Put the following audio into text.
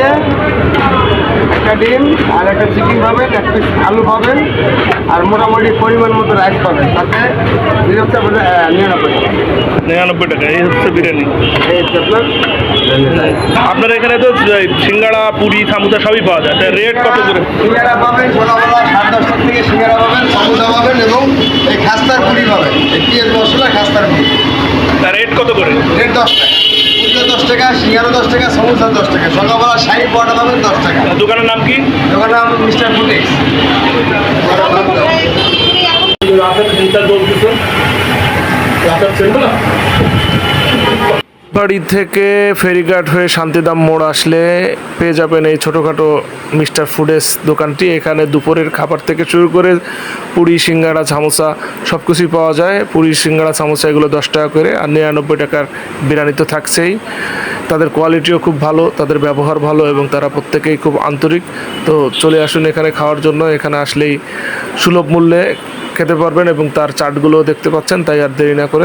দিয়ে একটা ডিম আর একটা চিকেন পাবেন এক পিস আলু পাবেন আর মোটামুটি পরিমাণ মতো রাইস পাবেন। তাতে নিরানব্বই টাকা। নিরানব্বই টাকা এই হচ্ছে বিরিয়ানি। আপনার এখানে তো সিঙ্গাড়া পুরি সামুসা সবই পাওয়া যায়। রেট কত করে? সিঙ্গারা পাবেন ছোলাবেলা সাড়ে দশটার থেকে সিঙ্গারা পাবেন সমুদা পাবেন এবং এই খাস্তার পুরি পাবেন। এই পেঁয়াজ মশলা খাস্তার পুরি। তার রেট কত করে? রেট দশ টাকা। পুরিটা দশ টাকা সিঙ্গারও দশ টাকা সমুসা দশ টাকা সকালবেলা শাড়ি পরোটা পাবেন দশ টাকা। দোকানের নাম কি? দোকানের নাম মিস্টার ফুটেক্স রাতের চিন্তা চলতেছে রাতের চিন্তা বাড়ি থেকে ফেরিঘাট হয়ে শান্তিদাম মোড় আসলে পেয়ে যাবেন এই ছোটোখাটো মিস্টার ফুডেস দোকানটি। এখানে দুপুরের খাবার থেকে শুরু করে পুরি, সিঙ্গাড়া, সামোসা সব কিছুই পাওয়া যায়। পুরি, সিঙ্গাড়া, সামোসা এগুলো দশ টাকা করে আর নিরানব্বই টাকার বিরিয়ানি তো থাকছেই। তাদের কোয়ালিটিও খুব ভালো, তাদের ব্যবহার ভালো এবং তারা প্রত্যেকেই খুব আন্তরিক। তো চলে আসুন এখানে খাওয়ার জন্য। এখানে আসলেই সুলভ মূল্যে খেতে পারবেন এবং তার চাটগুলো দেখতে পাচ্ছেন, তাই আর দেরি না করে